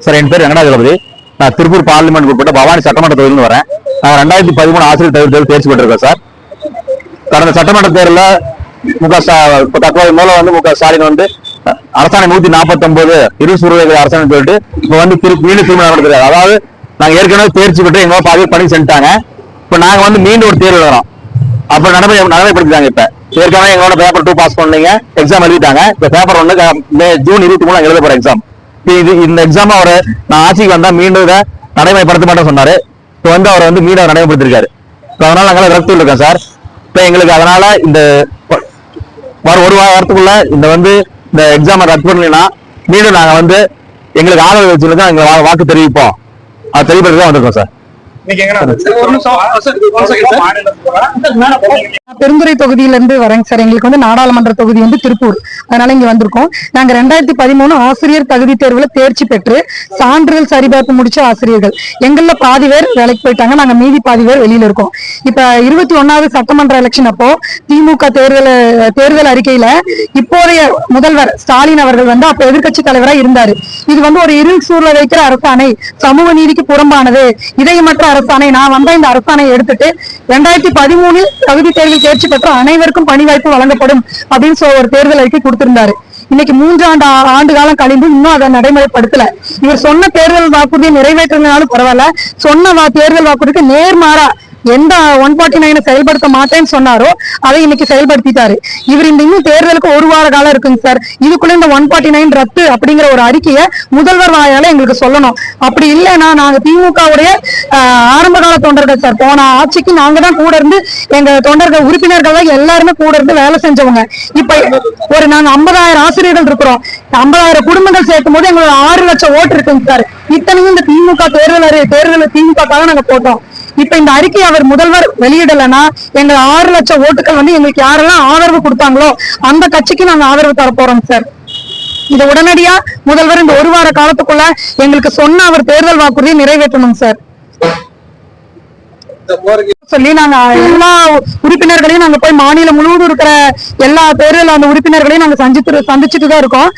Sir என் பேர் வெங்கடாஜலபதி. நான் Tiruppur parliament உட்பட்ட பவானி சட்டமன்ற தொகுதியில் வரேன். நான் ரெண்டாயிரத்தி பதிமூணு ஆசிரியர் தகுதி தேர்வு தேர்ச்சி பெற்றிருக்கேன் சார். கடந்த சட்டமன்ற தேர்தலில் முக இப்போ தற்போது மூலம் வந்து முக ஸ்டாலின் வந்து அரசாணை நூத்தி நாற்பத்தி ஒன்பது இரு சூழ்நிலை அரசாணை சொல்லிட்டு இப்போ வந்து திரு மீண்டும் திருமணம் நடத்துறாரு அதாவது நாங்க ஏற்கனவே தேர்ச்சி பெற்று எங்க பாதி பண்ணி செஞ்சுட்டாங்க. இப்போ நாங்க வந்து மீண்டும் ஒரு தேர்வு எழுதுறோம். அப்ப நடைமுறை நடைமுறைப்படுத்திட்டாங்க இப்ப. ஏற்கனவே எங்களோட பேப்பர் டூ பாஸ் பண்ணீங்க எக்ஸாம் எழுதிட்டாங்க. இப்ப பேப்பர் ஒன்று மே- ஜூன் இருபத்தி மூணு எழுத போற எக்ஸாம் இது இந்த எக்ஸாம் அவர் நான் ஆட்சிக்கு வந்தா மீண்டும் இதை நடைமுறைப்படுத்த மாட்டேன் சொன்னாரு. இப்போ வந்து அவர் வந்து மீண்டும் நடைமுறைப்படுத்திருக்காரு. இப்போ அதனால நாங்கள் விரக்தியில் இருக்கோம் சார். இப்போ எங்களுக்கு அதனால இந்த வர ஒரு வாரத்துக்குள்ள இந்த வந்து இந்த எக்ஸாமை ரத்து பண்ணலைன்னா மீண்டும் நாங்க வந்து எங்களுக்கு ஆதரவு வச்சுருந்தா எங்க வா- வாக்கு தெரிவிப்போம். அது தெளிவுபடுத்தி தான் வந்திருக்கோம் சார். சார், பெருந்துறை தொகுதியிலிருந்து வரேங்க சார். எங்களுக்கு வந்து நாடாளுமன்ற தொகுதி வந்து திருப்பூர். அதனால இங்க வந்திருக்கோம். நாங்க ரெண்டாயிரத்தி பதிமூணு ஆசிரியர் தகுதி தேர்வுல தேர்ச்சி பெற்று சான்றிதழ் சரிபார்ப்பு முடிச்ச ஆசிரியர்கள். எங்கள்ல பாதி பேர் வேலைக்கு போயிட்டாங்க. நாங்க மீதி பாதி பேர் வெளியில இருக்கோம். இப்ப இருபத்தி ஒன்னாவது சட்டமன்ற எலெக்ஷன் அப்போ திமுக தேர்தல் தேர்தல் அறிக்கையில இப்போதைய முதல்வர் ஸ்டாலின் அவர்கள் வந்து அப்ப எதிர்க்கட்சி தலைவரா இருந்தாரு. இது வந்து ஒரு இருள் சூழல வைக்கிற அரசாணை சமூக நீதிக்கு புறம்பானது. இதயமற்ற அரசாணை நான் வந்த இந்த அரசாணையை எடுத்துட்டு ரெண்டாயிரத்தி பதிமூணில் தகுதி தேர்வில் தேர்ச்சி பெற்ற அனைவருக்கும் பணி வாய்ப்பு வழங்கப்படும் அப்படின்னு சொல்லி ஒரு தேர்தல் அறிக்கை கொடுத்திருந்தாரு. இன்னைக்கு மூன்று ஆண்டு ஆண்டு காலம் கழிந்து இன்னும் அதை நடைமுறைப்படுத்தல. இவர் சொன்ன தேர்தல் வாக்குறுதியை நிறைவேற்றினாலும் பரவாயில்ல. சொன்ன வா- தேர்தல் வாக்குறுதிக்கு நேர்மாறா எந்த ஒன் ஃபார்ட்டி நைனை செயல்படுத்த மாட்டேன்னு சொன்னாரோ அதை இன்னைக்கு செயல்படுத்திட்டாரு. இவர் இந்த இன்னும் தேர்தலுக்கு ஒரு வார காலம் இருக்குங்க சார். இதுக்குள்ள இந்த ஒன் ஃபார்ட்டி நைன் ரத்து அப்படிங்கிற ஒரு அறிக்கையை முதல்வர் வாயால எங்களுக்கு சொல்லணும். அப்படி இல்லைன்னா நாங்க திமுகவுடைய ஆரம்ப கால தொண்டர்கள் சார். போன ஆட்சிக்கு நாங்க தான் கூட இருந்து எங்க தொண்டர்கள் உறுப்பினர்கள் தான் எல்லாருமே கூட இருந்து வேலை செஞ்சவங்க. இப்ப ஒரு நாங்க ஐம்பதாயிரம் ஆசிரியர்கள் இருக்கிறோம். ஐம்பதாயிரம் குடும்பங்கள் சேர்க்கும் போது எங்களோட ஆறு லட்சம் ஓட்டு இருக்குங்க சார். இத்தனையும் இந்த திமுக தேர்தல் தேர்தல் திமுக நாங்க போட்டோம். இப்ப இந்த அறிக்கை அவர் முதல்வர் வெளியிடலைன்னா எங்க ஆறு லட்சம் ஓட்டுகள் வந்து எங்களுக்கு யாரெல்லாம் ஆதரவு கொடுத்தாங்களோ அந்த கட்சிக்கு நாங்க ஆதரவு தர போறோம் சார் இது உடனடியா முதல்வர் இந்த ஒரு வார காலத்துக்குள்ள எங்களுக்கு சொன்ன அவர் தேர்தல் வாக்குறுதியை நிறைவேற்றணும் சார் சொல்லி நாங்க எல்லா உறுப்பினர்களையும் நாங்க போய் மாநிலம் முழுவதும் இருக்கிற எல்லா தேர்தல் அந்த உறுப்பினர்களையும் நாங்க சந்தித்து சந்திச்சுட்டு தான் இருக்கோம்.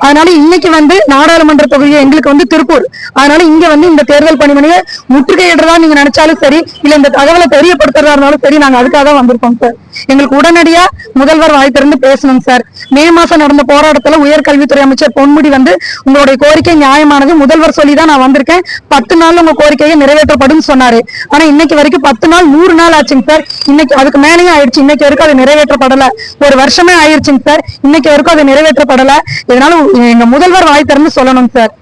அதனால இன்னைக்கு வந்து நாடாளுமன்ற தொகுதியை எங்களுக்கு வந்து திருப்பூர். அதனால இங்க வந்து இந்த தேர்தல் பணிமணியை முற்றுகையிடுறதா நீங்க நினைச்சாலும் சரி இல்ல இந்த தகவலை தெரியப்படுத்துறதா இருந்தாலும் சரி நாங்க அதுக்காக தான் வந்திருக்கோம் சார். எங்களுக்கு உடனடியா முதல்வர் வாய் திறந்து பேசணும் சார். மே மாசம் நடந்த போராட்டத்துல உயர்கல்வித்துறை அமைச்சர் பொன்முடி வந்து உங்களுடைய கோரிக்கை நியாயமானது முதல்வர் சொல்லி தான் நான் வந்திருக்கேன். பத்து நாள் உங்க கோரிக்கையை நிறைவேற்றப்படும் சொன்னாரு. ஆனா இன்னைக்கு வரைக்கும் பத்து நாள் நூறு நாள் ஆச்சுங்க சார். இன்னைக்கு அதுக்கு மேலேயும் ஆயிடுச்சு. இன்னைக்கு வரைக்கும் அது நிறைவேற்றப்படல. ஒரு வருஷமே ஆயிடுச்சுங்க சார். இன்னைக்கு வரைக்கும் அது நிறைவேற்றப்படல. இதனால எங்க முதல்வர் வாய் திறந்து சொல்லணும் சார்.